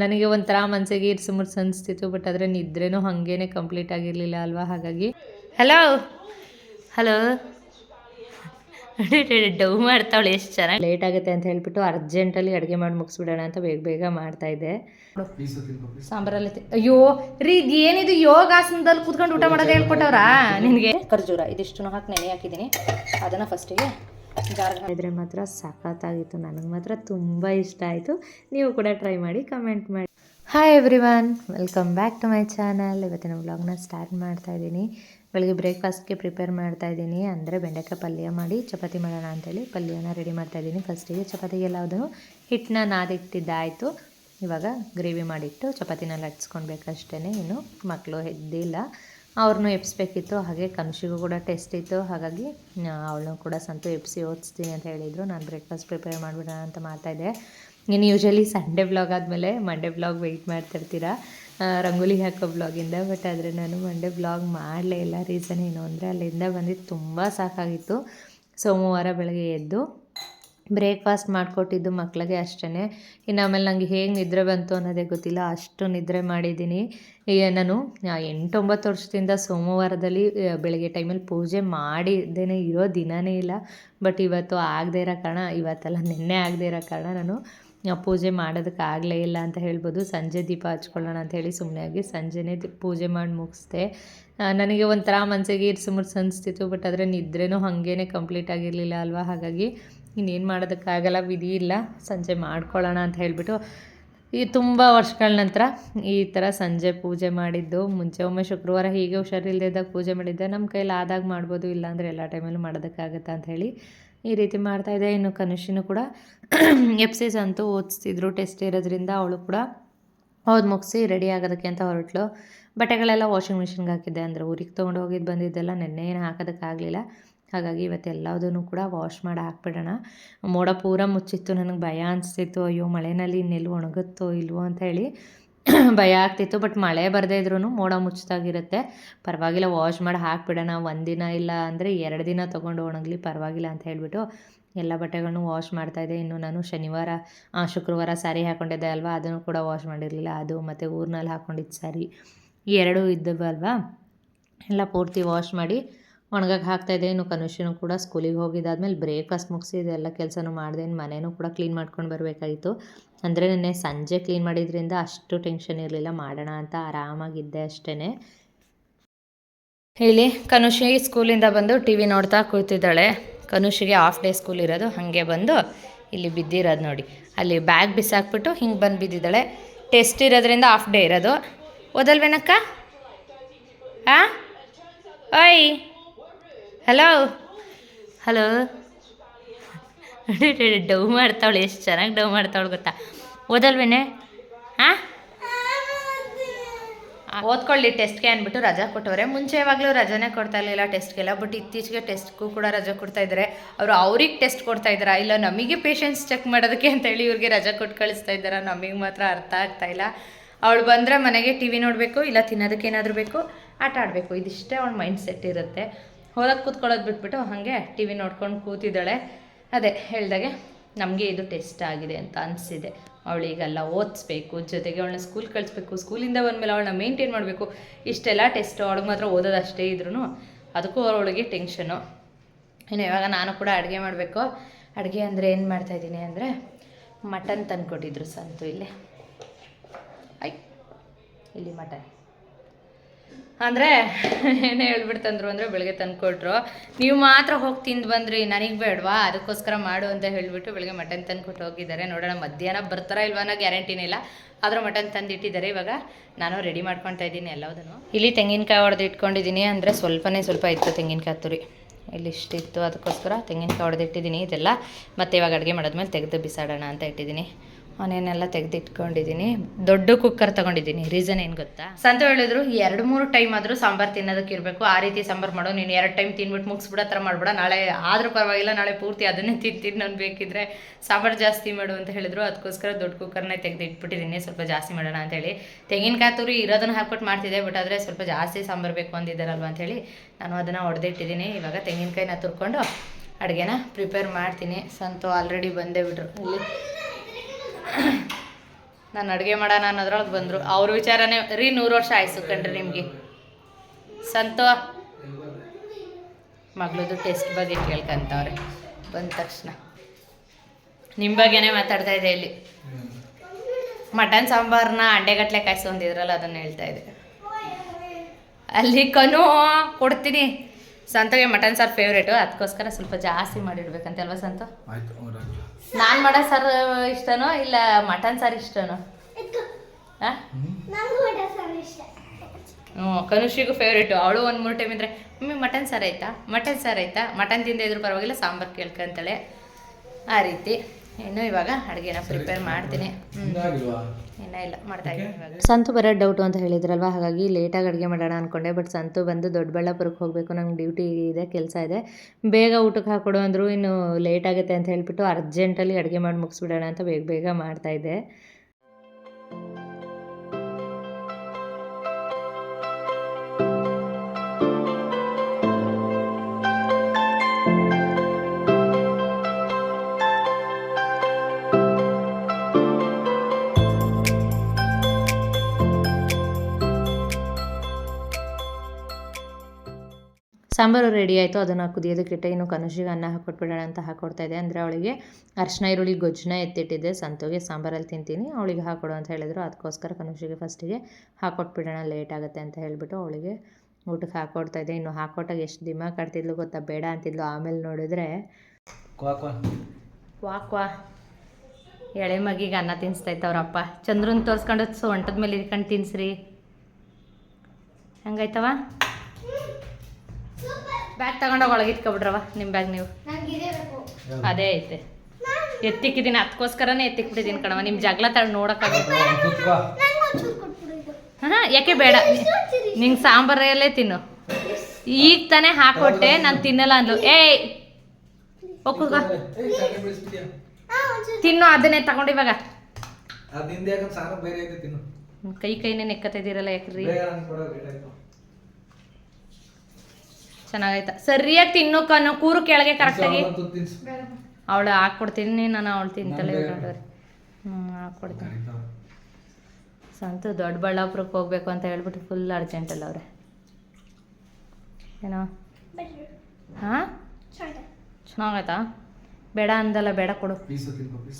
ನನಗೆ ಒಂಥರ ಮನಸ್ಸಿಗೆ ಇರ್ಸು ಮುರ್ಸು ಅನಿಸ್ತಿತ್ತು ಬಟ್ ಆದರೆ ನಿದ್ರೆನೂ ಹಾಗೇನೆ ಕಂಪ್ಲೀಟ್ ಆಗಿರಲಿಲ್ಲ ಅಲ್ವಾ? ಹಾಗಾಗಿ. ಹಲೋ ಹಲೋ ಡವ್ ಮಾಡ್ತಾವಳೆ ಎಷ್ಟು ಚೆನ್ನಾಗಿ. ಲೇಟ್ ಆಗುತ್ತೆ ಅಂತ ಹೇಳ್ಬಿಟ್ಟು ಅರ್ಜೆಂಟಲ್ಲಿ ಅಡುಗೆ ಮಾಡಿ ಮುಗಿಸ್ಬಿಡೋಣ ಅಂತ ಬೇಗ ಬೇಗ ಮಾಡ್ತಾ ಇದ್ದೆ ಸಾಂಬಾರಲ್ಲಿ ಅಯ್ಯೋ, ರೀ, ಇದು ಏನಿದು ಯೋಗಾಸನದಲ್ಲಿ ಕೂತ್ಕೊಂಡು ಊಟ ಮಾಡೋದು ಹೇಳ್ಕೊಟ್ಟವ್ರಾ? ನಿನಗೆ? ಖರ್ಜೂರ ಇದಿಷ್ಟು ಹಾಕಿ ನೆನೆ ಹಾಕಿದ್ದೀನಿ. ಅದನ್ನು ಫಸ್ಟಿಗೆ ಇದ್ರೆ ಮಾತ್ರ ಸಖತ್ತಾಗಿತ್ತು. ನನಗೆ ಮಾತ್ರ ತುಂಬ ಇಷ್ಟ ಆಯಿತು. ನೀವು ಕೂಡ ಟ್ರೈ ಮಾಡಿ ಕಮೆಂಟ್ ಮಾಡಿ. Hi everyone welcome back to my channel ಇವತ್ತಿನ ವ್ಲಾಗ್ನ ಸ್ಟಾರ್ಟ್ ಮಾಡ್ತಾ ಇದ್ದೀನಿ. ಬೆಳಗ್ಗೆ ಬ್ರೇಕ್ಫಾಸ್ಟ್ಗೆ ಪ್ರಿಪೇರ್ ಮಾಡ್ತಾ ಇದ್ದೀನಿ. ಅಂದರೆ ಬೆಂಡೆಕಾಯಿ ಪಲ್ಯ ಮಾಡಿ ಚಪಾತಿ ಮಾಡೋಣ ಅಂತೇಳಿ ಪಲ್ಯನ ರೆಡಿ ಮಾಡ್ತಾ ಇದ್ದೀನಿ. ಫಸ್ಟಿಗೆ ಚಪಾತಿಗೆಲ್ಲದನ್ನು ಹಿಟ್ಟನ್ನ ನಾದಿಟ್ಟಿದ್ದಾಯಿತು. ಇವಾಗ ಗ್ರೇವಿ ಮಾಡಿಟ್ಟು ಚಪಾತಿನ ಲಟ್ಸ್ಕೊಳ್ಬೇಕಷ್ಟೇ ಇನ್ನು ಮಕ್ಕಳು ಎದ್ದಿಲ್ಲ ಅವ್ರನ್ನೂ ಎಪ್ಸ್ಬೇಕಿತ್ತು ಹಾಗೆ ಕನುಷಿಗೂ ಕೂಡ ಟೆಸ್ಟ್ ಇತ್ತು. ಹಾಗಾಗಿ ಅವಳನ್ನು ಕೂಡ ಸಂತು ಎಪ್ಸಿ ಓದಿಸ್ತೀನಿ ಅಂತ ಹೇಳಿದರು. ನಾನು ಬ್ರೇಕ್ಫಾಸ್ಟ್ ಪ್ರಿಪೇರ್ ಮಾಡಿಬಿಡೋಣ ಅಂತ ಮಾಡ್ತಾಯಿದ್ದೆ ಇನ್ನು ಯೂಶಲಿ ಸಂಡೇ ಬ್ಲಾಗ್ ಆದಮೇಲೆ ಮಂಡೇ ಬ್ಲಾಗ್ ವೆಯ್ಟ್ ಮಾಡ್ತಿರ್ತೀರಾ? ರಂಗೋಲಿ ಹಾಕೋ ಬ್ಲಾಗಿಂದ ಬಟ್ ಆದರೆ ನಾನು ಮಂಡೇ ಬ್ಲಾಗ್ ಮಾಡಲೇ ಇಲ್ಲ. ರೀಸನ್ ಏನು ಅಂದರೆ, ಅಲ್ಲಿಂದ ಬಂದಿದ್ದು ತುಂಬ ಸಾಕಾಗಿತ್ತು. ಸೋಮವಾರ ಬೆಳಗ್ಗೆ ಎದ್ದು ಬ್ರೇಕ್ಫಾಸ್ಟ್ ಮಾಡಿಕೊಟ್ಟಿದ್ದು ಮಕ್ಕಳಿಗೆ ಅಷ್ಟೇ ಇನ್ನು ಆಮೇಲೆ ನನಗೆ ಹೇಗೆ ನಿದ್ರೆ ಬಂತು ಅನ್ನೋದೇ ಗೊತ್ತಿಲ್ಲ. ಅಷ್ಟು ನಿದ್ರೆ ಮಾಡಿದ್ದೀನಿ. ನಾನು ಎಂಟೊಂಬತ್ತು ವರ್ಷದಿಂದ ಸೋಮವಾರದಲ್ಲಿ ಬೆಳಗ್ಗೆ ಟೈಮಲ್ಲಿ ಪೂಜೆ ಮಾಡಿದ್ದೇನೆ. ಇರೋ ದಿನವೇ ಇಲ್ಲ. ಬಟ್ ಇವತ್ತು ಆಗದೇ ಇರೋ ಕಾರಣ, ಇವತ್ತೆಲ್ಲ, ನಿನ್ನೆ ಆಗದೇ ಇರೋ ಕಾರಣ ನಾನು ಪೂಜೆ ಮಾಡೋದಕ್ಕೆ ಆಗಲೇ ಇಲ್ಲ ಅಂತ ಹೇಳ್ಬೋದು. ಸಂಜೆ ದೀಪ ಹಚ್ಕೊಳ್ಳೋಣ ಅಂತ ಹೇಳಿ ಸುಮ್ಮನೆ ಆಗಿ ಸಂಜೆನೇ ಪೂಜೆ ಮಾಡಿ ಮುಗಿಸ್ದೆ. ನನಗೆ ಒಂಥರ ಮನಸ್ಸಿಗೆ ಇರ್ಸು ಮುರ್ಸು ಅನಿಸ್ತಿತ್ತು. ಬಟ್ ಆದರೆ ನಿದ್ರೆನೂ ಹಾಗೇನೆ ಕಂಪ್ಲೀಟ್ ಆಗಿರಲಿಲ್ಲ ಅಲ್ವಾ? ಹಾಗಾಗಿ ಇನ್ನೇನು ಮಾಡೋದಕ್ಕಾಗಲ್ಲ, ವಿಧಿ ಇಲ್ಲ, ಸಂಜೆ ಮಾಡ್ಕೊಳ್ಳೋಣ ಅಂತ ಹೇಳಿಬಿಟ್ಟು ಈ ತುಂಬ ವರ್ಷಗಳ ನಂತರ ಈ ಥರ ಸಂಜೆ ಪೂಜೆ ಮಾಡಿದ್ದು. ಮುಂಚೆ ಒಮ್ಮೆ ಶುಕ್ರವಾರ ಹೀಗೆ ಹುಷಾರಿಲ್ಲದಾಗ ಪೂಜೆ ಮಾಡಿದ್ದೆ. ನಮ್ಮ ಕೈಲಿ ಆದಾಗ ಮಾಡ್ಬೋದು, ಇಲ್ಲಾಂದರೆ ಎಲ್ಲ ಟೈಮಲ್ಲೂ ಮಾಡೋದಕ್ಕಾಗತ್ತಾ ಅಂತ ಹೇಳಿ ಈ ರೀತಿ ಮಾಡ್ತಾಯಿದ್ದೆ ಇನ್ನು ಕನುಷಿನೂ ಕೂಡ ಎಪ್ಸಿಸ್ ಅಂತೂ ಓದಿಸ್ತಿದ್ರು, ಟೆಸ್ಟ್ ಇರೋದ್ರಿಂದ ಅವಳು ಕೂಡ ಹೌದು ಮುಗಿಸಿ ರೆಡಿ ಆಗೋದಕ್ಕೆ ಅಂತ ಹೊರಟ್ಲು. ಬಟ್ಟೆಗಳೆಲ್ಲ ವಾಷಿಂಗ್ ಮಿಷಿನ್ಗೆ ಹಾಕಿದ್ದೆ. ಅಂದರೆ ಊರಿಗೆ ತೊಗೊಂಡು ಹೋಗಿದ್ದು ಬಂದಿದ್ದೆಲ್ಲ ನೆನ್ನೆ ಏನು ಹಾಕೋದಕ್ಕಾಗಲಿಲ್ಲ. ಹಾಗಾಗಿ ಇವತ್ತು ಎಲ್ಲದನ್ನು ಕೂಡ ವಾಶ್ ಮಾಡಿ ಹಾಕ್ಬಿಡೋಣ. ಮೋಡ ಪೂರ ಮುಚ್ಚಿತ್ತು, ನನಗೆ ಭಯ ಅನಿಸ್ತಿತ್ತು. ಅಯ್ಯೋ, ಮಳೆನಲ್ಲಿ ಇನ್ನೆಲ್ಲೂ ಒಣಗುತ್ತೋ ಇಲ್ವೋ ಅಂತ ಹೇಳಿ ಭಯ ಆಗ್ತಿತ್ತು. ಬಟ್ ಮಳೆ ಬರದೇ ಇದ್ರೂ ಮೋಡ ಮುಚ್ಚಿದಾಗಿರುತ್ತೆ. ಪರವಾಗಿಲ್ಲ ವಾಶ್ ಮಾಡಿ ಹಾಕ್ಬಿಡೋಣ. ಒಂದಿನ ಇಲ್ಲ ಅಂದರೆ ಎರಡು ದಿನ ತೊಗೊಂಡು ಒಣಗಲಿ, ಪರವಾಗಿಲ್ಲ ಅಂತ ಹೇಳಿಬಿಟ್ಟು ಎಲ್ಲ ಬಟ್ಟೆಗಳನ್ನು ವಾಶ್ ಮಾಡ್ತಾಯಿದ್ದೆ ಇನ್ನು ನಾನು ಶನಿವಾರ ಶುಕ್ರವಾರ ಸ್ಯಾರಿ ಹಾಕ್ಕೊಂಡಿದ್ದೆ ಅಲ್ವಾ? ಅದನ್ನು ಕೂಡ ವಾಶ್ ಮಾಡಿರಲಿಲ್ಲ. ಅದು ಮತ್ತು ಊರಿನಲ್ಲಿ ಹಾಕ್ಕೊಂಡಿದ್ದು ಸ್ಯಾರಿ ಎರಡೂ ಇದ್ದವಲ್ವಾ ಎಲ್ಲ ಪೂರ್ತಿ ವಾಶ್ ಮಾಡಿ ಒಣಗಕ್ಕೆ ಹಾಕ್ತಾಯಿದ್ದೆ ಇನ್ನು ಕನುಷನು ಕೂಡ ಸ್ಕೂಲಿಗೆ ಹೋಗಿದ್ದಾದ್ಮೇಲೆ ಬ್ರೇಕ್ಫಾಸ್ಟ್ ಮುಗಿಸಿ ಇದೆಲ್ಲ ಕೆಲಸನೂ ಮಾಡಿದೆ. ಇನ್ನು ಕೂಡ ಕ್ಲೀನ್ ಮಾಡ್ಕೊಂಡು ಬರಬೇಕಾಗಿತ್ತು ಅಂದರೆ ನೆನ್ನೆ ಸಂಜೆ ಕ್ಲೀನ್ ಮಾಡಿದ್ರಿಂದ ಅಷ್ಟು ಟೆನ್ಷನ್ ಇರಲಿಲ್ಲ. ಮಾಡೋಣ ಅಂತ ಆರಾಮಾಗಿದ್ದೆ ಅಷ್ಟೇ ಇಲ್ಲಿ ಕನುಷಿ ಸ್ಕೂಲಿಂದ ಬಂದು ಟಿ ವಿ ನೋಡ್ತಾ ಕೂತಿದ್ದಾಳೆ. ಕನುಷಿಗೆ ಹಾಫ್ ಡೇ ಸ್ಕೂಲ್ ಇರೋದು. ಹಾಗೆ ಬಂದು ಇಲ್ಲಿ ಬಿದ್ದಿರೋದು ನೋಡಿ. ಅಲ್ಲಿ ಬ್ಯಾಗ್ ಬಿಸಾಕ್ಬಿಟ್ಟು ಹಿಂಗೆ ಬಂದು ಬಿದ್ದಿದ್ದಾಳೆ. ಟೆಸ್ಟ್ ಇರೋದ್ರಿಂದ ಹಾಫ್ ಡೇ ಇರೋದು. ಓದಲ್ವೇನಕ್ಕ? ಹಾಂ ಓಯ್! ಹಲೋ ಹಲೋ ಡವ್ ಮಾಡ್ತಾವಳೆ, ಎಷ್ಟು ಚೆನ್ನಾಗಿ ಡವ್ ಮಾಡ್ತಾವಳು ಗೊತ್ತಾ? ಓದಲ್ವೇನೆ? ಹಾಂ ಓದ್ಕೊಳ್ಳಿ, ಟೆಸ್ಟ್ಗೆ ಅಂದ್ಬಿಟ್ಟು ರಜಾ ಕೊಟ್ಟವ್ರೆ. ಮುಂಚೆ ಯಾವಾಗಲೂ ರಜಾನೇ ಕೊಡ್ತಾ ಇರಲಿಲ್ಲ ಟೆಸ್ಟ್ಗೆಲ್ಲ, ಬಟ್ ಇತ್ತೀಚೆಗೆ ಟೆಸ್ಟ್ಗೂ ಕೂಡ ರಜಾ ಕೊಡ್ತಾ ಇದ್ದಾರೆ. ಅವರು ಅವ್ರಿಗೆ ಟೆಸ್ಟ್ ಕೊಡ್ತಾ ಇದ್ದಾರಾ? ಇಲ್ಲ, ನಮಗೆ ಪೇಷೆಂಟ್ಸ್ ಚೆಕ್ ಮಾಡೋದಕ್ಕೆ ಅಂತೇಳಿ ಇವ್ರಿಗೆ ರಜಾ ಕೊಟ್ಟು ಕಳಿಸ್ತಾ ಇದ್ದಾರಾ? ನಮಗೆ ಮಾತ್ರ ಅರ್ಥ ಆಗ್ತಾ ಇಲ್ಲ. ಅವಳು ಬಂದರೆ ಮನೆಗೆ ಟಿ ವಿ ನೋಡಬೇಕು, ಇಲ್ಲ ತಿನ್ನೋದಕ್ಕೆ ಏನಾದರೂ ಬೇಕು, ಆಟ ಆಡಬೇಕು. ಇದಿಷ್ಟೇ ಅವಳ ಮೈಂಡ್ ಸೆಟ್ ಇರುತ್ತೆ. ಹೊರಗೆ ಕೂತ್ಕೊಳ್ಳೋದು ಬಿಟ್ಬಿಟ್ಟು ಹಾಗೆ ಟಿ ವಿ ನೋಡ್ಕೊಂಡು ಕೂತಿದ್ದಾಳೆ. ಅದೇ ಹೇಳ್ದಾಗೆ, ನಮಗೆ ಇದು ಟೆಸ್ಟ್ ಆಗಿದೆ ಅಂತ ಅನಿಸಿದೆ. ಅವಳಿಗೆಲ್ಲ ಓದಿಸ್ಬೇಕು, ಜೊತೆಗೆ ಅವಳನ್ನ ಸ್ಕೂಲ್ ಕಳಿಸ್ಬೇಕು, ಸ್ಕೂಲಿಂದ ಬಂದಮೇಲೆ ಅವಳನ್ನ ಮೇಂಟೈನ್ ಮಾಡಬೇಕು. ಇಷ್ಟೆಲ್ಲ ಟೆಸ್ಟ್ ಅವಳಿಗೆ ಮಾತ್ರ ಓದೋದಷ್ಟೇ ಇದ್ರೂ ಅದಕ್ಕೂ ಅವಳಿಗೆ ಟೆನ್ಷನು. ಇನ್ನು ಇವಾಗ ನಾನು ಕೂಡ ಅಡುಗೆ ಮಾಡಬೇಕು. ಅಡುಗೆ ಅಂದರೆ ಏನು ಮಾಡ್ತಾಯಿದ್ದೀನಿ ಅಂದರೆ, ಮಟನ್ ತಂದುಕೊಟ್ಟಿದ್ರು ಸಂತು ಇಲ್ಲಿ. ಐ, ಇಲ್ಲಿ ಮಟನ್. ಅಂದರೆ ಏನೇ ಹೇಳ್ಬಿಡ್ತಂದ್ರು ಅಂದರೆ ಬೆಳಗ್ಗೆ ತಂದುಕೊಟ್ರು ನೀವು ಮಾತ್ರ ಹೋಗಿ ತಿಂದು ಬಂದ್ರಿ, ನನಗೆ ಬೇಡವಾ? ಅದಕ್ಕೋಸ್ಕರ ಮಾಡು ಅಂತ ಹೇಳಿಬಿಟ್ಟು ಬೆಳಗ್ಗೆ ಮಟನ್ ತಂದು ಕೊಟ್ಟು ಹೋಗಿದ್ದಾರೆ. ನೋಡೋಣ, ಮಧ್ಯಾಹ್ನ ಬರ್ತಾರಾ ಗ್ಯಾರಂಟಿನೇ ಇಲ್ಲ. ಆದರೂ ಮಟನ್ ತಂದಿಟ್ಟಿದ್ದಾರೆ ಇವಾಗ ನಾನು ರೆಡಿ ಮಾಡ್ಕೊತಾ ಇದ್ದೀನಿ ಎಲ್ಲದನ್ನು ಇಲ್ಲಿ ತೆಂಗಿನಕಾಯಿ ಹೊಡೆದು ಇಟ್ಕೊಂಡಿದ್ದೀನಿ. ಅಂದರೆ ಸ್ವಲ್ಪನೇ ಸ್ವಲ್ಪ ಇತ್ತು ತೆಂಗಿನಕಾಯಿ ತುರಿ. ಇಲ್ಲಿ ಇಷ್ಟಿತ್ತು. ಅದಕ್ಕೋಸ್ಕರ ತೆಂಗಿನಕಾಯಿ ಹೊಡೆದಿಟ್ಟಿದ್ದೀನಿ ಇದೆಲ್ಲ ಮತ್ತೆ ಇವಾಗ ಅಡುಗೆ ಮಾಡಿದ್ಮೇಲೆ ತೆಗೆದು ಬಿಸಾಡೋಣ ಅಂತ ಇಟ್ಟಿದ್ದೀನಿ. ಅವನೇನೆಲ್ಲ ತೆಗೆದಿಟ್ಕೊಂಡಿದ್ದೀನಿ. ದೊಡ್ಡ ಕುಕ್ಕರ್ ತಗೊಂಡಿದ್ದೀನಿ. ರೀಸನ್ ಏನು ಗೊತ್ತಾ? ಸಂತು ಹೇಳಿದ್ರು ಎರಡು ಮೂರು ಟೈಮ್ ಆದರೂ ಸಾಂಬಾರು ತಿನ್ನೋದಕ್ಕೆ ಇರಬೇಕು. ಆ ರೀತಿ ಸಾಂಬಾರು ಮಾಡೋ. ನೀನು ಎರಡು ಟೈಮ್ ತಿನ್ಬಿಟ್ಟು ಮುಗಿಸ್ಬಿಡೋ ಥರ ಮಾಡ್ಬಿಡ. ನಾಳೆ ಆದರೂ ಪರವಾಗಿಲ್ಲ, ನಾಳೆ ಪೂರ್ತಿ ಅದನ್ನೇ ತಿಂತೀನಿ ನಾನು ಬೇಕಿದ್ರೆ. ಸಾಂಬಾರು ಜಾಸ್ತಿ ಮಾಡು ಅಂತ ಹೇಳಿದ್ರು. ಅದಕ್ಕೋಸ್ಕರ ದೊಡ್ಡ ಕುಕ್ಕರ್ನೇ ತೆಗೆದಿಟ್ಬಿಟ್ಟಿದ್ದೀನಿ. ಸ್ವಲ್ಪ ಜಾಸ್ತಿ ಮಾಡೋಣ ಅಂತೇಳಿ ತೆಂಗಿನಕಾಯಿ ತುರಿ ಇರೋದನ್ನು ಹಾಕ್ಬಿಟ್ಟು ಮಾಡ್ತಿದ್ದೆ ಬಟ್ ಆದರೆ ಸ್ವಲ್ಪ ಜಾಸ್ತಿ ಸಾಂಬಾರು ಬೇಕು ಅಂದಿದ್ದಾರಲ್ವ ಅಂತೇಳಿ ನಾನು ಅದನ್ನು ಹೊಡೆದಿಟ್ಟಿದ್ದೀನಿ ಇವಾಗ ತೆಂಗಿನಕಾಯಿನ ತುರ್ಕೊಂಡು ಅಡುಗೆನ ಪ್ರಿಪೇರ್ ಮಾಡ್ತೀನಿ. ಸಂತು ಆಲ್ರೆಡಿ ಬಂದೇ ಬಿಟ್ರು. ಇಲ್ಲಿ ನಾನು ಅಡುಗೆ ಮಾಡೋಣ ಅನ್ನೋದ್ರೊಳಗೆ ಬಂದರು. ಅವ್ರ ವಿಚಾರನೇ, ರೀ ನೂರು ವರ್ಷ ಆಯ್ಸು ಕಣ್ರಿ ನಿಮಗೆ. ಸಂತೋ. ಮಗಳದು ಟೆಸ್ಟ್ ಬಗ್ಗೆ ಕೇಳ್ಕೊಂತವ್ರೆ. ಬಂದ ತಕ್ಷಣ. ನಿಮ್ಮ ಬಗ್ಗೆನೇ ಮಾತಾಡ್ತಾ ಇದೆ ಇಲ್ಲಿ. ಮಟನ್ ಸಾಂಬಾರನ್ನ ಅಂಡೆಗಟ್ಲೆ ಕಾಯಿಸ್ಕೊಂಡಿದ್ರಲ್ಲ ಅದನ್ನು ಹೇಳ್ತಾ ಇದೆ ಅಲ್ಲಿ ಕನು, ಕೊಡ್ತೀನಿ. ಸಂತಗೆ ಮಟನ್ ಸಾರು ಫೇವ್ರೇಟು ಅದಕ್ಕೋಸ್ಕರ ಸ್ವಲ್ಪ ಜಾಸ್ತಿ ಮಾಡಿಡ್ಬೇಕಂತೆ ಅಲ್ವಾ ಸಂತು. ನಾನು ಮಾಡೋ ಸಾರು ಇಷ್ಟನೋ ಇಲ್ಲ ಮಟನ್ ಸಾರು ಇಷ್ಟನೋ? ಹಾಂ ಹ್ಞೂ ಕನುಷಿಗೂ ಫೇವ್ರೇಟು ಅವಳು ಒಂದು ಮೂರು ಟೈಮ್ ಇದ್ರೆ ಮಮ್ಮಿ ಮಟನ್ ಸಾರು ಆಯ್ತಾ? ಮಟನ್ ಸಾರು ಆಯ್ತಾ? ಮಟನ್ ತಿಂದ ಇದ್ರೂ ಪರವಾಗಿಲ್ಲ ಸಾಂಬಾರು ಕೇಳ್ಕೊಂತಾಳೆ. ಆ ರೀತಿ. ಇನ್ನು ಇವಾಗ ಅಡುಗೆನ ಪ್ರಿಪೇರ್ ಮಾಡ್ತೀನಿ. ಇನ್ನೂ ಇಲ್ಲ ಮಾಡ್ತಾ ಇದ್ದೀನಿ ಇವಾಗ. ಸಂತು ಬರೋದು ಡೌಟು ಅಂತ ಹೇಳಿದ್ರಲ್ವ? ಹಾಗಾಗಿ ಲೇಟಾಗಿ ಅಡುಗೆ ಮಾಡೋಣ ಅಂದ್ಕೊಂಡೆ ಬಟ್ ಸಂತು ಬಂದು ದೊಡ್ಡಬಳ್ಳಾಪುರಕ್ಕೆ ಹೋಗಬೇಕು ನಂಗೆ ಡ್ಯೂಟಿ ಇದೆ ಕೆಲಸ ಇದೆ. ಬೇಗ ಊಟಕ್ಕೆ ಹಾಕೊಡು ಅಂದರು ಇನ್ನು ಲೇಟ್ ಆಗುತ್ತೆ ಅಂತ ಹೇಳಿಬಿಟ್ಟು ಅರ್ಜೆಂಟಲ್ಲಿ ಅಡುಗೆ ಮಾಡಿ ಮುಗಿಸ್ಬಿಡೋಣ ಅಂತ ಬೇಗ ಬೇಗ ಮಾಡ್ತಾಯಿದ್ದೆ ಸಾಂಬಾರು ರೆಡಿ ಆಯಿತು ಅದನ್ನು ಕುದಿಯೋದಕ್ಕಿಟ್ಟೆ ಇನ್ನು ಕನುಷಿಗೆ ಅನ್ನ ಹಾಕ್ಕೊಟ್ಬಿಡೋಣ ಅಂತ ಹಾಕ್ಕೊಡ್ತಾ ಇದ್ದೆ ಅಂದರೆ ಅವಳಿಗೆ ಅರ್ಶಿನ ಈರುಳ್ಳಿ ಗೊಜ್ಜನ್ನ ಎತ್ತಿಟ್ಟಿದ್ದೆ. ಸಂತೋಗೆ ಸಾಂಬಾರಲ್ಲಿ ತಿಂತೀನಿ. ಅವಳಿಗೆ ಹಾಕ್ಕೊಡು ಅಂತ ಹೇಳಿದ್ರು. ಅದಕ್ಕೋಸ್ಕರ ಕನುಷಿಗೆ ಫಸ್ಟಿಗೆ ಹಾಕ್ಕೊಟ್ಬಿಡೋಣ ಲೇಟ್ ಆಗುತ್ತೆ ಅಂತ ಹೇಳಿಬಿಟ್ಟು ಅವಳಿಗೆ ಊಟಕ್ಕೆ ಹಾಕ್ಕೊಡ್ತಾ ಇದ್ದೆ. ಇನ್ನು ಹಾಕ್ಕೊಟ್ಟಾಗ ಎಷ್ಟು ದಿಮಾ ಕಟ್ತಿದ್ಲು ಗೊತ್ತಾ? ಬೇಡ ಅಂತಿದ್ಲು. ಆಮೇಲೆ ನೋಡಿದ್ರೆ ವಾಕ್ ವಾ ಎಳೆ ಮಗಿಗೆ ಅನ್ನ ತಿನ್ನಿಸ್ತಾ ಇತ್ತು ಅವ್ರಪ್ಪ ಚಂದ್ರನ್ ತೋರಿಸ್ಕೊಂಡು ಸೊಂಟದ ಮೇಲೆ ಇಟ್ಕೊಂಡು ತಿನ್ಸ್ರಿ. ಹೆಂಗಾಯ್ತವ? ಬ್ಯಾಗ್ ತಗೊಂಡೋಗಿ ಒಳಗೆ ಇಟ್ಕೊಬಿಡ್ರವ ನಿಮ್ಮ ಬ್ಯಾಗ್ ನೀವು. ಅದೇ ಐತೆ. ಎತ್ತಿಕ್ಕಿದ್ದೀನಿ ಅದಕ್ಕೋಸ್ಕರನೇ ಎತ್ತಿಕ್ಬಿಟ್ಟಿದ್ದೀನಿ ಕಣವ ನಿಮ್ಮ ಜಗಳ ತಳ ನೋಡೋಕ್ಕಾಗುತ್ತೆ ಕುತ್ಕೋ ಹಾಂ ಯಾಕೆ ಬೇಡ. ನಿಂಗೆ ಸಾಂಬಾರಲ್ಲೇ ತಿನ್ನು. ಈಗ ತಾನೇ ಹಾಕೊಟ್ಟೆ ನಾನು ತಿನ್ನಲ್ಲ ಅಂದ್ಲು. ಏಯ್! ಒಕ್ಕ? ತಿನ್ನು ಅದನ್ನೇ ತಗೊಂಡು ಇವಾಗ. ಕೈ ಕೈನೇ ನೆಕ್ಕತ್ತಿದ್ದೀರಲ್ಲ ಯಾಕ್ರಿ ಬೇಗ ನಂಗೆ ಕೊಡೋ ಲೇಟ್ ಆಯ್ತು ಚೆನ್ನಾಗೈತ. ಸರಿಯಾಗಿ ತಿನ್ನೋಕ ಕೂರು ಕೆಳಗೆ ಕರೆಕ್ಟಾಗಿ. ಅವಳು ಹಾಕ್ಕೊಡ್ತೀನಿ ನಾನು ಅವಳು ತಿಂತಲೇ. ನೋಡ್ರಿ ಹ್ಞೂ ಹಾಕ್ಕೊಡ್ತೀನಿ. ಸಂತು ದೊಡ್ಡಬಳ್ಳಾಪುರಕ್ಕೆ ಹೋಗ್ಬೇಕು ಅಂತ ಹೇಳ್ಬಿಟ್ಟು ಫುಲ್ ಅರ್ಜೆಂಟಲ್ಲ ಅವ್ರೆ. ಏನೋ? ಹಾಂ? ಚೆನ್ನಾಗೈತಾ? ಬೇಡ ಅಂದಲ್ಲ ಬೇಡ ಕೊಡು.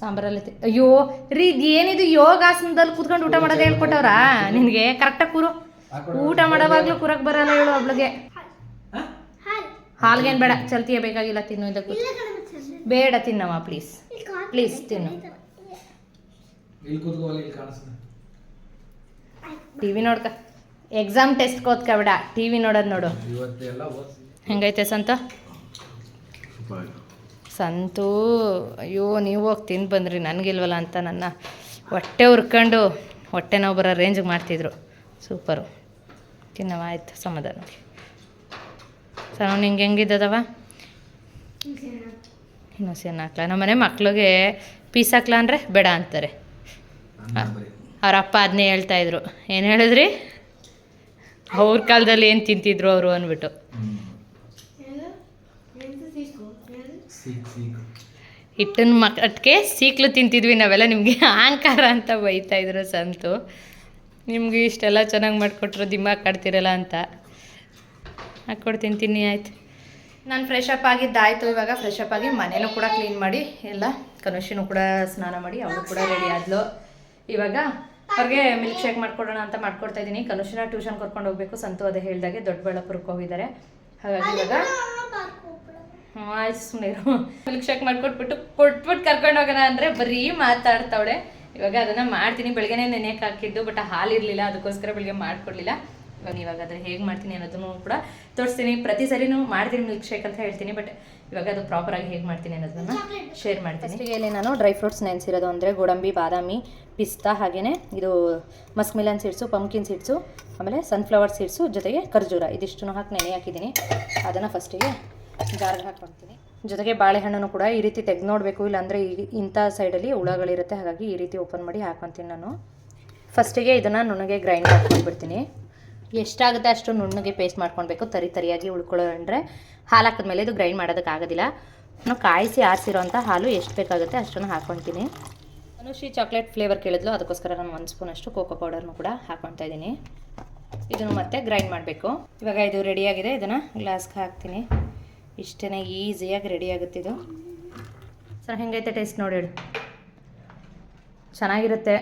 ಸಾಂಬಾರಲ್ಲಿ ಅಯ್ಯೋ ರೀ ಏನಿದು? ಯೋಗಾಸನದಲ್ಲಿ ಕುತ್ಕೊಂಡು ಊಟ ಮಾಡೋದು ಹೇಳ್ಕೊಟ್ಟವ್ರಾ? ನಿನಗೆ ಕರೆಕ್ಟಾಗಿ ಕೂರು. ಊಟ ಮಾಡೋವಾಗ್ಲೂ ಕೂರಕ್ಕೆ ಬರಲ್ಲ ಹೇಳು ಒಬ್ಳಿಗೆ. ಹಾ? ಹಾಲ್ಗೇನು ಬೇಡ ಚಲ್ತಿಯ ಬೇಕಾಗಿಲ್ಲ ತಿನ್ನು ಇದಕ್ಕೂ ಬೇಡ ತಿನ್ನಮ್ಮ ಪ್ಲೀಸ್ ಪ್ಲೀಸ್ ತಿನ್ನು. ಇಲ್ಲಿ ಕೂತ್ಕೋ ಅಲ್ಲಿ ಇಲ್ಲಿ ಕಾಣಿಸ್ತದೆ ಟಿ ವಿ ನೋಡ್ಕ. ಎಕ್ಸಾಮ್ ಟೆಸ್ಟ್ ಕೋತ್ಕೊಬೇಡ ಟಿ ವಿ ನೋಡೋದ್ ನೋಡು. ಹೆಂಗೈತೆ ಸಂತ? ಸಂತು ಅಯ್ಯೋ ನೀವು ಹೋಗಿ ತಿಂದು ಬಂದ್ರಿ ನನಗಿಲ್ವಲ್ಲ ಅಂತ ನನ್ನ ಹೊಟ್ಟೆ ಹುರ್ಕೊಂಡು ಹೊಟ್ಟೆ ನೋವು ಬರೋ ರೇಂಜಿಗೆ ಮಾಡ್ತಿದ್ರು. ಸೂಪರು. ತಿನ್ನವ ಆಯ್ತು ಸಮಾಧಾನ. ನಿಂಗೆ ಹೆಂಗಿದ್ದದವ ಇನ್ನೂ ಸೇನ್ ಹಾಕ್ಲ? ನಮ್ಮನೆ ಮಕ್ಳಿಗೆ ಪೀಸ್ ಹಾಕ್ಲ ಅಂದರೆ ಬೇಡ ಅಂತಾರೆ. ಅವ್ರ ಅಪ್ಪ ಅದನ್ನೇ ಹೇಳ್ತಾ ಇದ್ರು. ಏನು ಹೇಳಿದ್ರಿ? ಅವ್ರ ಕಾಲದಲ್ಲಿ ಏನು ತಿಂತಿದ್ರು ಅವರು ಅಂದ್ಬಿಟ್ಟು. ಮಕ್ಕಟ್ಗೆ ಹಿಟ್ಟಿನ ಮಕ್ಕಟ್ಟಿಗೆ ಸೀಕ್ಲು ತಿಂತಿದ್ವಿ ನಾವೆಲ್ಲ. ನಿಮಗೆ ಅಹಂಕಾರ ಅಂತ ಬೈತಾ ಇದ್ರು ಸಂತು. ನಿಮ್ಗೆ ಇಷ್ಟೆಲ್ಲ ಚೆನ್ನಾಗಿ ಮಾಡಿಕೊಟ್ರು ದಿಮಾಕ್ ಆಡ್ತಿರಲ್ಲ ಅಂತ. ಹಾಕ್ಕೊಡ್ತೀನಿ ತಿನ್ನಿ, ಆಯ್ತು. ನಾನು ಫ್ರೆಶ್ ಅಪ್ ಆಗಿದ್ದಾಯಿತು ಇವಾಗ ಫ್ರೆಶ್ ಅಪ್ ಆಗಿ ಮನೇನೂ ಕೂಡ ಕ್ಲೀನ್ ಮಾಡಿ, ಎಲ್ಲ ಕನುಷಿನೂ ಕೂಡ ಸ್ನಾನ ಮಾಡಿ, ಅವಳು ಕೂಡ ರೆಡಿ ಆದ್ಲು. ಇವಾಗ ಅವ್ರಿಗೆ ಮಿಲ್ಕ್ ಶೇಕ್ ಮಾಡ್ಕೊಡೋಣ ಅಂತ ಮಾಡ್ಕೊಡ್ತಾ ಇದ್ದೀನಿ. ಕನುಷಿನ ಟ್ಯೂಷನ್ ಕರ್ಕೊಂಡು ಹೋಗ್ಬೇಕು. ಸಂತು ಅದೇ ಹೇಳಿದಾಗೆ ದೊಡ್ಡಬಳ್ಳಾಪುರಕ್ಕೆ ಹೋಗಿದ್ದಾರೆ. ಹಾಗಾಗಿ ಇವಾಗ ಆಯ್ತು ಸುಮ್ಮನೆ ಮಿಲ್ಕ್ ಶೇಕ್ ಮಾಡ್ಕೊಟ್ಬಿಟ್ಟು ಕೊಟ್ಬಿಟ್ಟು ಕರ್ಕೊಂಡು ಹೋಗೋಣ ಅಂದರೆ ಬರೀ ಮಾತಾಡ್ತಾವಳೆ. ಇವಾಗ ಅದನ್ನು ಮಾಡ್ತೀನಿ. ಬೆಳಗ್ಗೆನೇ ನೆನೆಯಕ್ಕೆ ಹಾಕಿದ್ದು ಬಟ್ ಹಾಲು ಇರಲಿಲ್ಲ ಅದಕ್ಕೋಸ್ಕರ ಬೆಳಗ್ಗೆ ಮಾಡ್ಕೊಡ್ಲಿಲ್ಲ. ಇವಾಗ ಇವಾಗ ಅದ್ರ ಹೇಗೆ ಮಾಡ್ತೀನಿ ಅನ್ನೋದನ್ನು ಕೂಡ ತೋರಿಸ್ತೀನಿ. ಪ್ರತಿ ಸರಿನೂ ಮಾಡ್ತೀನಿ ಮಿಲ್ಕ್ ಶೇಕ್ ಅಂತ ಹೇಳ್ತೀನಿ ಬಟ್ ಇವಾಗ ಅದು ಪ್ರಾಪರಾಗಿ ಹೇಗೆ ಮಾಡ್ತೀನಿ ಅನ್ನೋದನ್ನು ಶೇರ್ ಮಾಡ್ತೀನಿ. ಫಸ್ಟಿಗೆ ಇಲ್ಲಿ ನಾನು ಡ್ರೈ ಫ್ರೂಟ್ಸ್ ನೆನೆಸಿರೋದು ಅಂದರೆ ಗೋಡಂಬಿ ಬಾದಾಮಿ ಪಿಸ್ತಾ ಹಾಗೆಯೇ ಇದು musk melon seeds pumpkin seeds ಆಮೇಲೆ ಸನ್ಫ್ಲವರ್ ಸೀಡ್ಸು ಜೊತೆಗೆ ಖರ್ಜೂರ. ಇದಿಷ್ಟು ಹಾಕಿ ನೆನೆ ಹಾಕಿದ್ದೀನಿ. ಅದನ್ನು ಫಸ್ಟಿಗೆ ಜಾರ್ಗೆ ಹಾಕ್ಕೊಳ್ತೀನಿ ಜೊತೆಗೆ ಬಾಳೆಹಣ್ಣನ್ನು ಕೂಡ ಈ ರೀತಿ ತೆಗೆದು ನೋಡಬೇಕು. ಇಲ್ಲಾಂದರೆ ಈ ಇಂಥ ಸೈಡಲ್ಲಿ ಹುಳಗಳಿರುತ್ತೆ. ಹಾಗಾಗಿ ಈ ರೀತಿ ಓಪನ್ ಮಾಡಿ ಹಾಕೊತೀನಿ ನಾನು. ಫಸ್ಟಿಗೆ ಇದನ್ನು ನುಣ್ಣಗೆ ಗ್ರೈಂಡ್ ಮಾಡ್ಕೊಂಡ್ಬಿಡ್ತೀನಿ. ಎಷ್ಟಾಗುತ್ತೆ ಅಷ್ಟು ನುಣ್ಣಗೆ ಪೇಸ್ಟ್ ಮಾಡ್ಕೊಳ್ಬೇಕು, ತರಿ ತರಿಯಾಗಿ ಉಳ್ಕೊಳ್ಳೋಂದ್ರೆ ಹಾಲು ಹಾಕಿದ್ಮೇಲೆ ಇದು ಗ್ರೈಂಡ್ ಮಾಡೋದಕ್ಕಾಗೋದಿಲ್ಲ ನಾನು ಕಾಯಿಸಿ ಆರಿಸಿರೋಂಥ ಹಾಲು ಎಷ್ಟು ಬೇಕಾಗುತ್ತೆ ಅಷ್ಟನ್ನು ಹಾಕ್ಕೊತೀನಿ ಅನುಶ್ರೀ ಚಾಕ್ಲೇಟ್ ಫ್ಲೇವರ್ ಕೇಳಿದ್ಲು, ಅದಕ್ಕೋಸ್ಕರ ನಾನು ಒಂದು ಸ್ಪೂನ್ ಅಷ್ಟು ಕೋಕೋ ಪೌಡರ್ನು ಕೂಡ ಹಾಕ್ಕೊಳ್ತಾ ಇದ್ದೀನಿ. ಇದನ್ನು ಮತ್ತೆ ಗ್ರೈಂಡ್ ಮಾಡಬೇಕು. ಇವಾಗ ಇದು ರೆಡಿಯಾಗಿದೆ ಇದನ್ನು ಗ್ಲಾಸ್ಗೆ ಹಾಕ್ತೀನಿ. ಇಷ್ಟೇ ಈಸಿಯಾಗಿ ರೆಡಿ ಆಗುತ್ತೆ ಇದು. ಸರ್, ಹೆಂಗೈತೆ ಟೇಸ್ಟ್ ನೋಡಿ ಹೇಳಿ. ಚೆನ್ನಾಗಿರುತ್ತೆ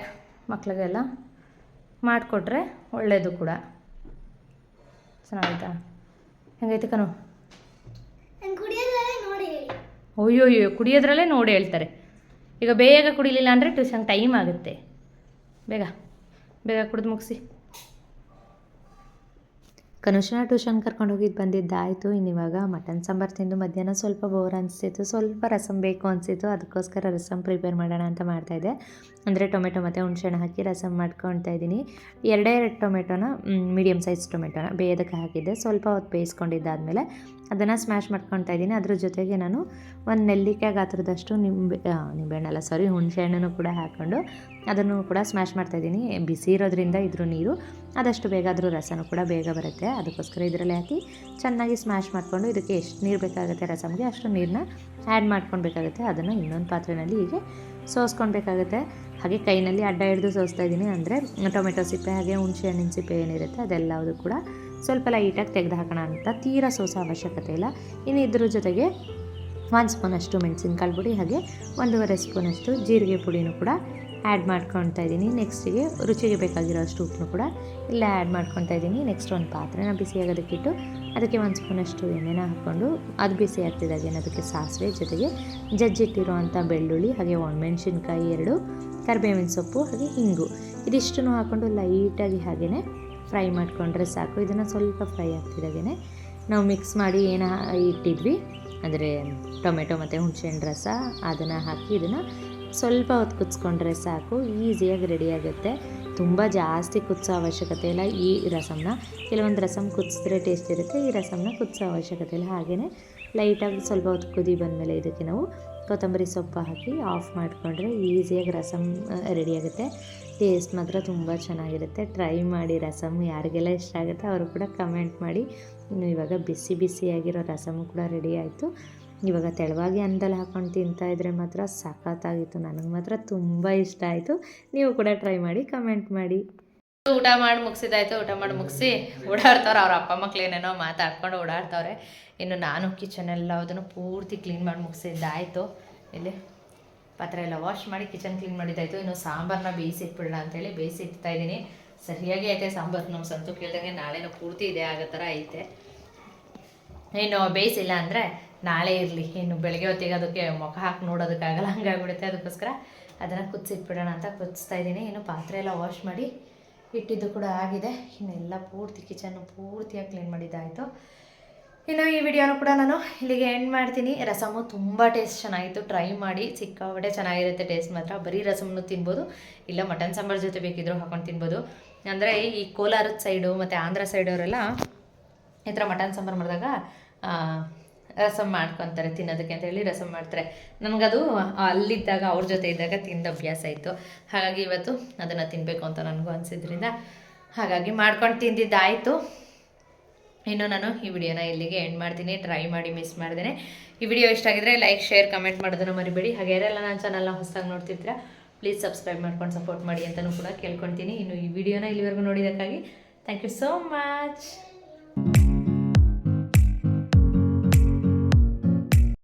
ಮಕ್ಕಳಿಗೆಲ್ಲ ಮಾಡಿಕೊಟ್ರೆ ಒಳ್ಳೆಯದು ಕೂಡ. ಚೆನ್ನಾಗೈತಾ? ಹೆಂಗೈತೆ ಕನು ಅಯ್ಯೋ ಅಯ್ಯೋ ಕುಡಿಯೋದ್ರಲ್ಲೇ ನೋಡಿ ಹೇಳ್ತಾರೆ. ಈಗ ಬೇಗ ಕುಡಿಲಿಲ್ಲ ಅಂದರೆ ಟ್ಯೂಷನ್ ಟೈಮ್ ಆಗುತ್ತೆ. ಬೇಗ ಬೇಗ ಕುಡಿದು ಮುಗಿಸಿ. ಕನುಷನ ಟ್ಯೂಷನ್ ಕರ್ಕೊಂಡು ಹೋಗಿದ್ದು ಬಂದಿದ್ದಾಯಿತು ಇನ್ನಿವಾಗ ಮಟನ್ ಸಾಂಬಾರು ತಿಂದು ಮಧ್ಯಾಹ್ನ ಸ್ವಲ್ಪ ಬೋರ್ ಅನಿಸ್ತಿತ್ತು. ಸ್ವಲ್ಪ ರಸಮ್ ಬೇಕು ಅನಿಸಿತ್ತು ಅದಕ್ಕೋಸ್ಕರ ರಸಂ ಪ್ರಿಪೇರ್ ಮಾಡೋಣ ಅಂತ ಮಾಡ್ತಾಯಿದ್ದೆ ಅಂದರೆ ಟೊಮೆಟೊ ಮತ್ತು ಹುಣಸೆಹಣ್ಣು ಹಾಕಿ ರಸಮ್ ಮಾಡ್ಕೊಳ್ತಾ ಇದ್ದೀನಿ. ಎರಡೇ ಎರಡು ಟೊಮೆಟೊನ ಮೀಡಿಯಮ್ ಸೈಜ್ ಟೊಮೆಟೊನ ಬೇಯೋದಕ್ಕೆ ಹಾಕಿದ್ದೆ. ಸ್ವಲ್ಪ ಹೊತ್ತು ಬೇಯಿಸ್ಕೊಂಡಿದ್ದಾದಮೇಲೆ ಅದನ್ನು ಸ್ಮ್ಯಾಶ್ ಮಾಡ್ಕೊಳ್ತಾ ಇದ್ದೀನಿ. ಅದ್ರ ಜೊತೆಗೆ ನಾನು ಒಂದು ನೆಲ್ಲಿಕಾಯಿ ಗಾತ್ರದಷ್ಟು ನಿಂಬೆ ನಿಂಬೆಹಣ್ಣಲ್ಲ ಸಾರಿ ಹುಣಸೆಹಣ್ಣುನು ಕೂಡ ಹಾಕ್ಕೊಂಡು ಅದನ್ನು ಕೂಡ ಸ್ಮ್ಯಾಶ್ ಮಾಡ್ತಾಯಿದ್ದೀನಿ ಬಿಸಿ ಇರೋದ್ರಿಂದ ಇದ್ರ ನೀರು. ಆದಷ್ಟು ಬೇಗ ಆದರೂ ರಸನೂ ಕೂಡ ಬೇಗ ಬರುತ್ತೆ. ಅದಕ್ಕೋಸ್ಕರ ಇದರಲ್ಲಿ ಹಾಕಿ ಚೆನ್ನಾಗಿ ಸ್ಮ್ಯಾಶ್ ಮಾಡಿಕೊಂಡು ಇದಕ್ಕೆ ಎಷ್ಟು ನೀರು ಬೇಕಾಗುತ್ತೆ ರಸಮ್ಗೆ ಅಷ್ಟು ನೀರನ್ನ ಆ್ಯಡ್ ಮಾಡ್ಕೊಳ್ಬೇಕಾಗುತ್ತೆ ಅದನ್ನು ಇನ್ನೊಂದು ಪಾತ್ರೆಯಲ್ಲಿ ಹೀಗೆ ಸೋಸ್ಕೊಳ್ಬೇಕಾಗುತ್ತೆ ಹಾಗೆ ಕೈನಲ್ಲಿ ಅಡ್ಡ ಹಿಡಿದು ಸೋಸ್ತಾ ಇದ್ದೀನಿ ಅಂದರೆ ಟೊಮೆಟೊ ಸಿಪ್ಪೆ, ಹಾಗೆ ಹುಣಸೆ ಹಣ್ಣಿನ ಸಿಪ್ಪೆ ಏನಿರುತ್ತೆ ಅದೆಲ್ಲವುದು ಕೂಡ ಸ್ವಲ್ಪ ಲೈಟಾಗಿ ತೆಗೆದು ಹಾಕೋಣ ಅಂತ ತೀರಾ ಸೋಸೋ ಅವಶ್ಯಕತೆ ಇಲ್ಲ. ಇನ್ನು ಇದ್ರ ಜೊತೆಗೆ ಒಂದು ಸ್ಪೂನಷ್ಟು ಮೆಣಸಿನ್ಕಾಳು ಪುಡಿ, ಹಾಗೆ ಒಂದೂವರೆ ಸ್ಪೂನಷ್ಟು ಜೀರಿಗೆ ಪುಡಿನೂ ಕೂಡ ಆ್ಯಡ್ ಮಾಡ್ಕೊತಾ ಇದ್ದೀನಿ. ನೆಕ್ಸ್ಟಿಗೆ ರುಚಿಗೆ ಬೇಕಾಗಿರೋ ಅಷ್ಟು ಉಪ್ಪನ್ನು ಕೂಡ ಇಲ್ಲ ಆ್ಯಡ್ ಮಾಡ್ಕೊತಾ ಇದ್ದೀನಿ. ನೆಕ್ಸ್ಟ್ ಒಂದು ಪಾತ್ರೆನ ಬಿಸಿ ಆಗೋದಕ್ಕಿಟ್ಟು ಅದಕ್ಕೆ ಒಂದು ಸ್ಪೂನಷ್ಟು ಎಣ್ಣೆನ ಹಾಕ್ಕೊಂಡು ಅದು ಬಿಸಿ ಆಗ್ತಿದ್ದಾಗೆ ಅದಕ್ಕೆ ಸಾಸಿವೆ ಜೊತೆಗೆ ಜಜ್ಜಿಟ್ಟಿರುವಂಥ ಬೆಳ್ಳುಳ್ಳಿ, ಹಾಗೆ ಒಣಮೆಣ್ಸಿನ್ಕಾಯಿ ಎರಡು, ಕರಿಬೇವಿನ ಸೊಪ್ಪು, ಹಾಗೆ ಹಿಂಗು ಇದಿಷ್ಟನ್ನು ಹಾಕ್ಕೊಂಡು ಲೈಟಾಗಿ ಹಾಗೆಯೇ ಫ್ರೈ ಮಾಡಿಕೊಂಡ್ರೆ ಸಾಕು. ಇದನ್ನು ಸ್ವಲ್ಪ ಫ್ರೈ ಆಗ್ತಿದ್ದಾಗೆ ನಾವು ಮಿಕ್ಸ್ ಮಾಡಿ ಏನು ಇಟ್ಟಿದ್ವಿ, ಅಂದರೆ ಟೊಮೆಟೊ ಮತ್ತು ಹುಣಸೆಹಣ್ಣು ರಸ, ಅದನ್ನು ಹಾಕಿ ಇದನ್ನು ಸ್ವಲ್ಪ ಹೊತ್ತು ಕುದಿಸ್ಕೊಂಡ್ರೆ ಸಾಕು, ಈಸಿಯಾಗಿ ರೆಡಿ ಆಗುತ್ತೆ. ತುಂಬ ಜಾಸ್ತಿ ಕುದಿಸೋ ಅವಶ್ಯಕತೆ ಇಲ್ಲ. ಈ ರಸಮ್ನ ಕೆಲವೊಂದು ರಸಮ್ ಕುದಿಸಿದ್ರೆ ಟೇಸ್ಟ್ ಇರುತ್ತೆ, ಈ ರಸಮ್ನ ಕುದಿಸೋ ಅವಶ್ಯಕತೆ ಇಲ್ಲ. ಹಾಗೆಯೇ ಲೈಟಾಗಿ ಸ್ವಲ್ಪ ಹೊತ್ತು ಕುದಿ ಬಂದಮೇಲೆ ಇದಕ್ಕೆ ನಾವು ಕೊತ್ತಂಬರಿ ಸೊಪ್ಪು ಹಾಕಿ ಆಫ್ ಮಾಡಿಕೊಂಡ್ರೆ ಈಸಿಯಾಗಿ ರಸಮ್ ರೆಡಿಯಾಗುತ್ತೆ ಟೇಸ್ಟ್ ಮಾತ್ರ ತುಂಬ ಚೆನ್ನಾಗಿರುತ್ತೆ. ಟ್ರೈ ಮಾಡಿ ರಸಮ್ ಯಾರಿಗೆಲ್ಲ ಇಷ್ಟ ಆಗುತ್ತೆ ಅವರು ಕೂಡ ಕಮೆಂಟ್ ಮಾಡಿ. ಇನ್ನು ಇವಾಗ ಬಿಸಿ ಬಿಸಿಯಾಗಿರೋ ರಸಮು ಕೂಡ ರೆಡಿ ಆಯಿತು. ಇವಾಗ ತೆಳುವಾಗಿ ಅನ್ನದಲ್ಲಿ ಹಾಕೊಂಡು ತಿಂತಾ ಇದ್ರೆ ಮಾತ್ರ ಸಖತ್ತಾಗಿತ್ತು. ನನಗೆ ಮಾತ್ರ ತುಂಬ ಇಷ್ಟ ಆಯಿತು. ನೀವು ಕೂಡ ಟ್ರೈ ಮಾಡಿ ಕಮೆಂಟ್ ಮಾಡಿ. ಊಟ ಮಾಡಿ ಮುಗಿಸಿದಾಯ್ತು ಊಟ ಮಾಡಿ ಮುಗಿಸಿ ಓಡಾಡ್ತವ್ರೆ ಅವ್ರ ಅಪ್ಪ ಮಕ್ಳು ಏನೇನೋ ಮಾತಾಡ್ಕೊಂಡು ಓಡಾಡ್ತವ್ರೆ. ಇನ್ನು ನಾನು ಕಿಚನ್ ಎಲ್ಲ ಅದನ್ನು ಪೂರ್ತಿ ಕ್ಲೀನ್ ಮಾಡಿ ಮುಗಿಸಿದ್ದಾಯಿತು. ಇಲ್ಲಿ ಪಾತ್ರೆ ಎಲ್ಲ ವಾಶ್ ಮಾಡಿ ಕಿಚನ್ ಕ್ಲೀನ್ ಮಾಡಿದ್ದಾಯಿತು. ಇನ್ನು ಸಾಂಬಾರನ್ನ ಬೇಯಿಸಿ ಇಟ್ಬಿಡೋಣ ಅಂತೇಳಿ ಬೇಯಿಸಿ ಇಡ್ತಾ ಇದ್ದೀನಿ. ಸರಿಯಾಗಿ ಐತೆ ಸಾಂಬಾರು ನಮ್ಮ ಸಂತು ಕೇಳ್ದಂಗೆ ನಾಳೆನೂ ಪೂರ್ತಿ ಇದೆ ಆಗೋ ಥರ ಐತೆ. ಇನ್ನು ಬೇಯಿಸಿಲ್ಲ ಅಂದರೆ ನಾಳೆ ಇರಲಿ. ಇನ್ನು ಬೆಳಗ್ಗೆ ಹೊತ್ತಿಗೆ ಅದಕ್ಕೆ ಮುಖ ಹಾಕಿ ನೋಡೋದಕ್ಕಾಗಲ್ಲ, ಹಂಗಾಗ್ಬಿಡುತ್ತೆ. ಅದಕ್ಕೋಸ್ಕರ ಅದನ್ನು ಕುದಿಸಿಟ್ಬಿಡೋಣ ಅಂತ ಕುದಿಸ್ತಾ ಇದ್ದೀನಿ. ಇನ್ನು ಪಾತ್ರೆ ಎಲ್ಲ ವಾಶ್ ಮಾಡಿ ಇಟ್ಟಿದ್ದು ಕೂಡ ಆಗಿದೆ. ಇನ್ನೆಲ್ಲ ಪೂರ್ತಿ ಕಿಚನ್ನು ಪೂರ್ತಿಯಾಗಿ ಕ್ಲೀನ್ ಮಾಡಿದ್ದಾಯಿತು. ಇನ್ನು ಈ ವಿಡಿಯೋನು ಕೂಡ ನಾನು ಇಲ್ಲಿಗೆ ಎಂಡ್ ಮಾಡ್ತೀನಿ. ರಸಮು ತುಂಬ ಟೇಸ್ಟ್ ಚೆನ್ನಾಗಿತ್ತು. ಟ್ರೈ ಮಾಡಿ ಸಿಕ್ಕಾಪಟ್ಟೆ ಚೆನ್ನಾಗಿರುತ್ತೆ ಟೇಸ್ಟ್ ಮಾತ್ರ. ಬರೀ ರಸಮನ್ನು ತಿನ್ಬೋದು, ಇಲ್ಲ ಮಟನ್ ಸಾಂಬಾರು ಜೊತೆ ಬೇಕಿದ್ರು ಹಾಕೊಂಡು ತಿನ್ಬೋದು. ಅಂದರೆ ಈ ಕೋಲಾರದ ಸೈಡು ಮತ್ತು ಆಂಧ್ರ ಸೈಡವರೆಲ್ಲ ಈ ಥರ ಮಟನ್ ಸಾಂಬಾರು ಮಾಡಿದಾಗ ರಸಮ್ ಮಾಡ್ಕೊತಾರೆ, ತಿನ್ನೋದಕ್ಕೆ ಅಂತ ಹೇಳಿ ರಸಂ ಮಾಡ್ತಾರೆ. ನನಗದು ಅಲ್ಲಿದ್ದಾಗ ಅವ್ರ ಜೊತೆ ಇದ್ದಾಗ ತಿಂದ ಅಭ್ಯಾಸ ಇತ್ತು. ಹಾಗಾಗಿ ಇವತ್ತು ಅದನ್ನು ತಿನ್ನಬೇಕು ಅಂತ ನನಗೂ ಅನಿಸಿದ್ರಿಂದ ಹಾಗಾಗಿ ಮಾಡ್ಕೊಂಡು ತಿಂದಿದ್ದಾಯಿತು. ಇನ್ನು ನಾನು ಈ ವಿಡಿಯೋನ ಇಲ್ಲಿಗೆ ಎಂಡ್ ಮಾಡ್ತೀನಿ. ಟ್ರೈ ಮಾಡಿ ಮಿಸ್ ಮಾಡ್ದೇನೆ. ಈ ವಿಡಿಯೋ ಇಷ್ಟ ಆಗಿದ್ರೆ ಲೈಕ್ ಶೇರ್ ಕಮೆಂಟ್ ಮಾಡೋದನ್ನು ಮರಿಬೇಡಿ. ಹಾಗೆ ಯಾರೆಲ್ಲ ನನ್ನ ಚಾನಲ್ನ ಹೊಸದಾಗಿ ನೋಡ್ತಿರ್ತೀರಾ ಪ್ಲೀಸ್ ಸಬ್ಸ್ಕ್ರೈಬ್ ಮಾಡ್ಕೊಂಡು ಸಪೋರ್ಟ್ ಮಾಡಿ ಅಂತಲೂ ಕೂಡ ಕೇಳ್ಕೊಳ್ತೀನಿ. ಇನ್ನು ಈ ವಿಡಿಯೋನ ಇಲ್ಲಿವರೆಗೂ ನೋಡಿದ್ದಕ್ಕಾಗಿ ಥ್ಯಾಂಕ್ ಯು ಸೋ ಮಚ್